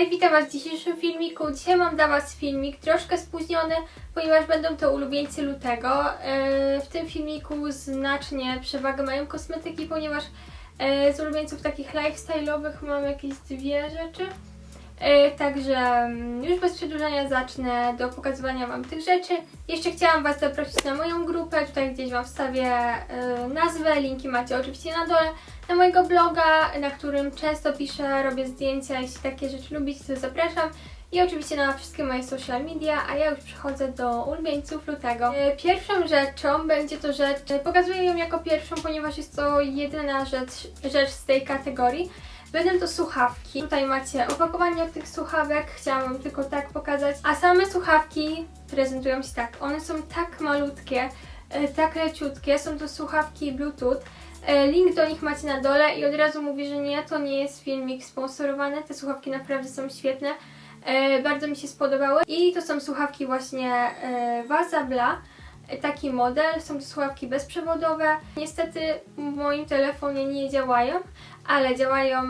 Hej, witam Was w dzisiejszym filmiku. Dzisiaj mam dla Was filmik troszkę spóźniony, ponieważ będą to ulubieńcy lutego. E, W tym filmiku znacznie przewagę mają kosmetyki, ponieważ e, z ulubieńców takich lifestyle'owych mam jakieś dwie rzeczy. E, Także mm, już bez przedłużania zacznę do pokazywania Wam tych rzeczy. Jeszcze chciałam Was zaprosić na moją grupę, tutaj gdzieś Wam wstawię e, nazwę, linki macie oczywiście na dole. Na mojego bloga, na którym często piszę, robię zdjęcia, jeśli takie rzeczy lubicie, to zapraszam. I oczywiście na wszystkie moje social media, a ja już przechodzę do ulubieńców lutego. E, Pierwszą rzeczą będzie to rzecz, pokazuję ją jako pierwszą, ponieważ jest to jedyna rzecz, rzecz z tej kategorii. Będą to słuchawki. Tutaj macie opakowanie od tych słuchawek, chciałam Wam tylko tak pokazać. A same słuchawki prezentują się tak. One są tak malutkie, e, tak leciutkie. Są to słuchawki Bluetooth. E, Link do nich macie na dole i od razu mówię, że nie, to nie jest filmik sponsorowany. Te słuchawki naprawdę są świetne. E, bardzo mi się spodobały. I to są słuchawki właśnie e, Vasabla. Taki model, są to słuchawki bezprzewodowe. Niestety w moim telefonie nie działają, ale działają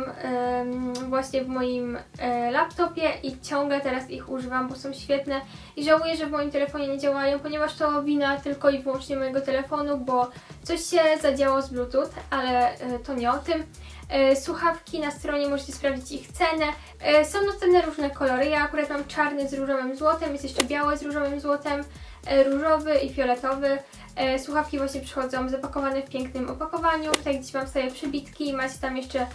właśnie w moim e, laptopie i ciągle teraz ich używam, bo są świetne i żałuję, że w moim telefonie nie działają, ponieważ to wina tylko i wyłącznie mojego telefonu, bo coś się zadziało z Bluetooth, ale e, to nie o tym. E, Słuchawki na stronie możecie sprawdzić ich cenę. Są dostępne różne kolory. Ja akurat mam czarny z różowym złotem, jest jeszcze biały z różowym złotem, różowy i fioletowy. E, Słuchawki właśnie przychodzą zapakowane w pięknym opakowaniu. Tutaj gdzieś mam sobie przybitki, macie tam jeszcze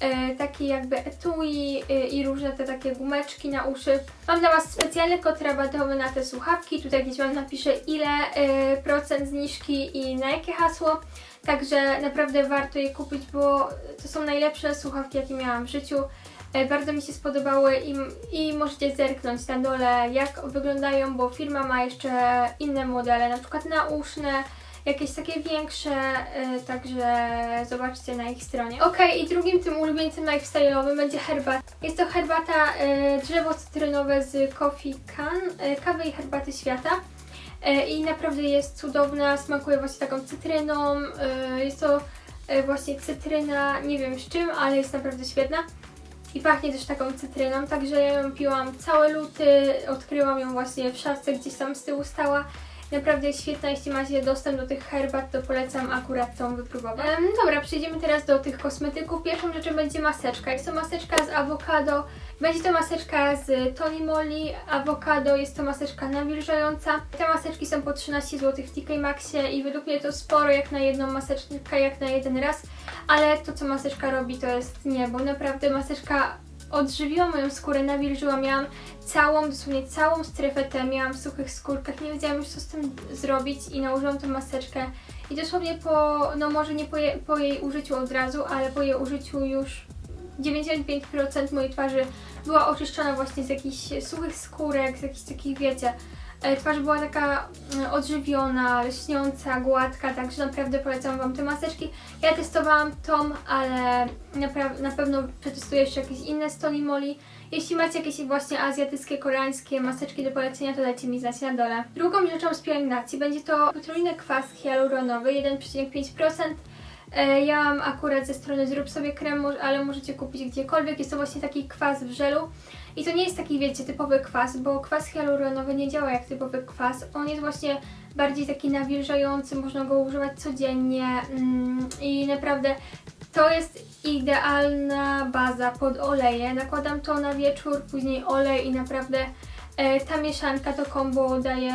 e, takie jakby etui e, i różne te takie gumeczki na uszy. Mam dla Was specjalny kod rabatowy na te słuchawki. Tutaj gdzieś Wam napiszę ile e, procent zniżki i na jakie hasło. Także naprawdę warto je kupić, bo to są najlepsze słuchawki, jakie miałam w życiu. E, Bardzo mi się spodobały i, i możecie zerknąć na dole, jak wyglądają, bo firma ma jeszcze inne modele, na przykład nauszne, jakieś takie większe, e, także zobaczcie na ich stronie. Ok, i drugim tym ulubieńcem lifestyle'owym będzie herbata. Jest to herbata e, drzewo cytrynowe z Coffee Can, kawy i herbaty świata. I naprawdę jest cudowna, smakuje właśnie taką cytryną. Jest to właśnie cytryna, nie wiem z czym, ale jest naprawdę świetna. I pachnie też taką cytryną, także ja ją piłam całe luty, odkryłam ją właśnie w szafce, gdzieś tam z tyłu stała. Naprawdę świetna, jeśli macie dostęp do tych herbat, to polecam akurat tą wypróbować. Dobra, przejdziemy teraz do tych kosmetyków. Pierwszą rzeczą będzie maseczka. Jest to maseczka z awokado. Będzie to maseczka z Tony Moly Awokado, jest to maseczka nawilżająca. Te maseczki są po 13 zł w TK Maxie i według mnie to sporo jak na jedną maseczkę, jak na jeden raz, ale to co maseczka robi to jest nie, bo naprawdę maseczka odżywiła moją skórę, nawilżyła, miałam całą, dosłownie całą strefę T, miałam w suchych skórkach, nie wiedziałam już co z tym zrobić i nałożyłam tę maseczkę. I dosłownie po, no może nie po, je, po jej użyciu od razu, ale po jej użyciu już 95% mojej twarzy była oczyszczona właśnie z jakichś suchych skórek, z jakichś takich, wiecie, e, twarz była taka mm, odżywiona, lśniąca, gładka, także naprawdę polecam Wam te maseczki. Ja testowałam tą, ale na pewno przetestuję jeszcze jakieś inne Moly. Jeśli macie jakieś właśnie azjatyckie, koreańskie maseczki do polecenia, to dajcie mi znać na dole. Drugą rzeczą z pielęgnacji będzie to potrójny kwas hialuronowy 1,5%. E, Ja mam akurat ze strony Zrób sobie krem, ale możecie kupić gdziekolwiek. Jest to właśnie taki kwas w żelu. I to nie jest taki, wiecie, typowy kwas, bo kwas hialuronowy nie działa jak typowy kwas. On jest właśnie bardziej taki nawilżający, można go używać codziennie mm, i naprawdę to jest idealna baza pod oleje. Nakładam to na wieczór, później olej i naprawdę ta mieszanka, to kombo daje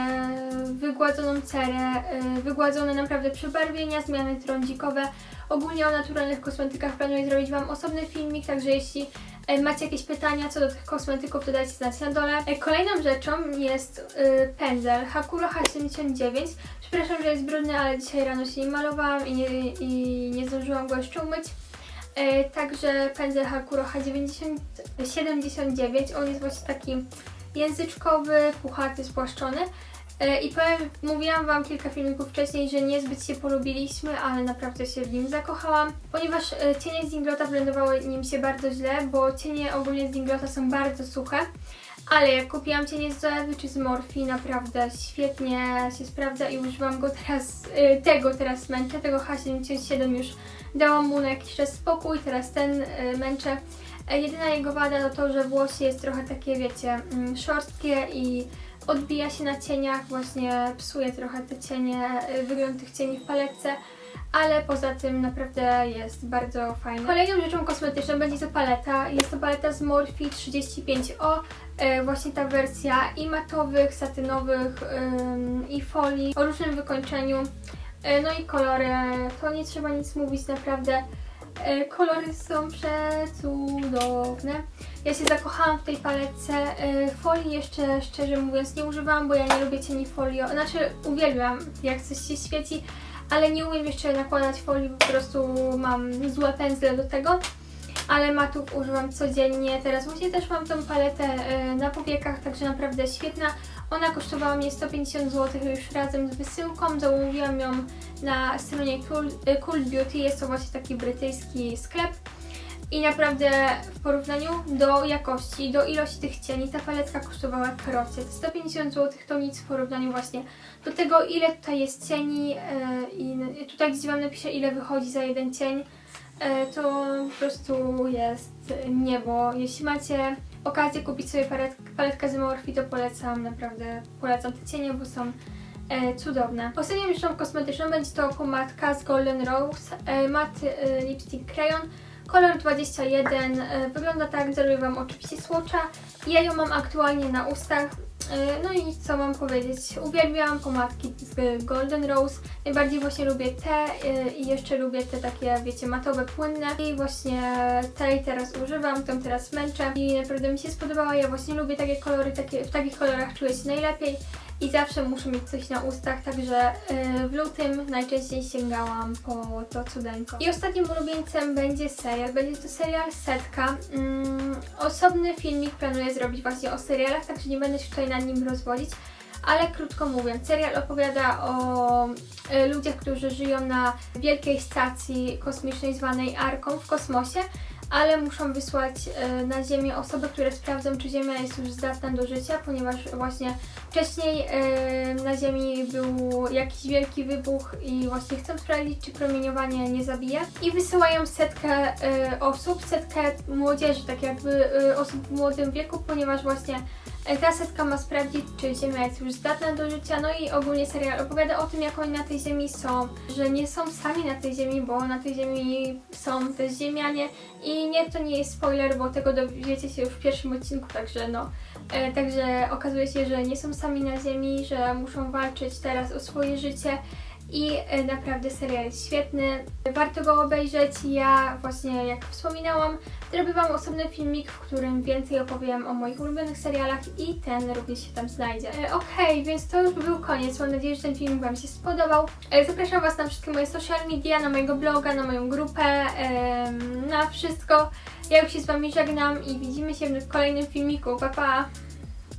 wygładzoną cerę, e, wygładzone naprawdę przebarwienia, zmiany trądzikowe. Ogólnie o naturalnych kosmetykach planuję zrobić Wam osobny filmik, także jeśli e, macie jakieś pytania co do tych kosmetyków, to dajcie znać na dole. E, Kolejną rzeczą jest e, pędzel Hakuro H79. Przepraszam, że jest brudny, ale dzisiaj rano się nim malowałam i nie, i nie zdążyłam go jeszcze umyć. E, Także pędzel Hakuro H79, on jest właśnie taki języczkowy, puchaty, spłaszczony. E, I powiem, mówiłam Wam kilka filmików wcześniej, że niezbyt się polubiliśmy, ale naprawdę się w nim zakochałam, ponieważ e, cienie z Inglota blendowały nim się bardzo źle, bo cienie ogólnie z Inglota są bardzo suche, ale jak kupiłam cienie z Zoewy czy z Morphe, naprawdę świetnie się sprawdza i używam go teraz, e, tego teraz męczę, tego H77 już dałam mu na jakiś czas spokój, teraz ten męczę. E, jedyna jego wada to to, że włosy jest trochę takie, wiecie, mm, szorstkie i odbija się na cieniach, właśnie psuje trochę te cienie, e, wygląd tych cieni w paletce, ale poza tym naprawdę jest bardzo fajny. Kolejną rzeczą kosmetyczną będzie to paleta. Jest to paleta z Morphe 35O, e, właśnie ta wersja i matowych, satynowych i folii o różnym wykończeniu. No i kolory, to nie trzeba nic mówić, naprawdę kolory są przecudowne. Ja się zakochałam w tej paletce. E, Folii jeszcze szczerze mówiąc nie używałam, bo ja nie lubię cieni folio. Znaczy uwielbiam jak coś się świeci, ale nie umiem jeszcze nakładać folii, po prostu mam złe pędzle do tego. Ale matów używam codziennie. Teraz właśnie też mam tą paletę e, na powiekach, także naprawdę świetna. Ona kosztowała mnie 150 zł już razem z wysyłką. Zamówiłam ją na stronie cool, e, cool Beauty. Jest to właśnie taki brytyjski sklep. I naprawdę w porównaniu do jakości, do ilości tych cieni, ta paletka kosztowała krocie. Te 150 zł to nic w porównaniu właśnie do tego, ile tutaj jest cieni e, i tutaj gdzie Wam napiszę, ile wychodzi za jeden cień, e, to po prostu jest niebo. Jeśli macie okazję kupić sobie palet, paletkę z Morphe, to polecam, naprawdę polecam te cienie, bo są e, cudowne. Ostatnią rzeczą kosmetyczną będzie to pomadka z Golden Rose, e, e, lipstick crayon. Kolor 21, e, wygląda tak, zarobię Wam oczywiście słocza. Ja ją mam aktualnie na ustach. E, No i co mam powiedzieć? Uwielbiam pomadki z Golden Rose. Najbardziej właśnie lubię te e, i jeszcze lubię te takie, wiecie, matowe, płynne. I właśnie tej teraz używam, tą teraz męczę. I naprawdę mi się spodobała. Ja właśnie lubię takie kolory, takie, w takich kolorach czuję się najlepiej. I zawsze muszę mieć coś na ustach, także e, w lutym najczęściej sięgałam po to cudeńko. I ostatnim ulubieńcem będzie serial. Będzie to serial Setka. Osobny filmik planuję zrobić właśnie o serialach, także nie będę się tutaj nad nim rozwodzić. Ale krótko mówiąc, serial opowiada o e, ludziach, którzy żyją na wielkiej stacji kosmicznej zwanej Arką w kosmosie, ale muszą wysłać e, na Ziemię osoby, które sprawdzą, czy Ziemia jest już zdatna do życia, ponieważ właśnie wcześniej e, na Ziemi był jakiś wielki wybuch i właśnie chcą sprawdzić, czy promieniowanie nie zabija. I wysyłają setkę e, osób, setkę młodzieży, tak jakby osób w młodym wieku, ponieważ właśnie ta setka ma sprawdzić, czy Ziemia jest już zdatna do życia. No i ogólnie serial opowiada o tym, jak oni na tej Ziemi są, że nie są sami na tej Ziemi, bo na tej Ziemi są też Ziemianie i nie, to nie jest spoiler, bo tego dowiecie się już w pierwszym odcinku, także no. E, także okazuje się, że nie są sami na ziemi, że muszą walczyć teraz o swoje życie i e, naprawdę serial jest świetny. Warto go obejrzeć. Ja właśnie, jak wspominałam, zrobię Wam osobny filmik, w którym więcej opowiem o moich ulubionych serialach i ten również się tam znajdzie. E, Okej, więc to już był koniec. Mam nadzieję, że ten filmik Wam się spodobał. E, zapraszam Was na wszystkie moje social media, na mojego bloga, na moją grupę, na wszystko. Ja już się z Wami żegnam i widzimy się w kolejnym filmiku. Pa, pa!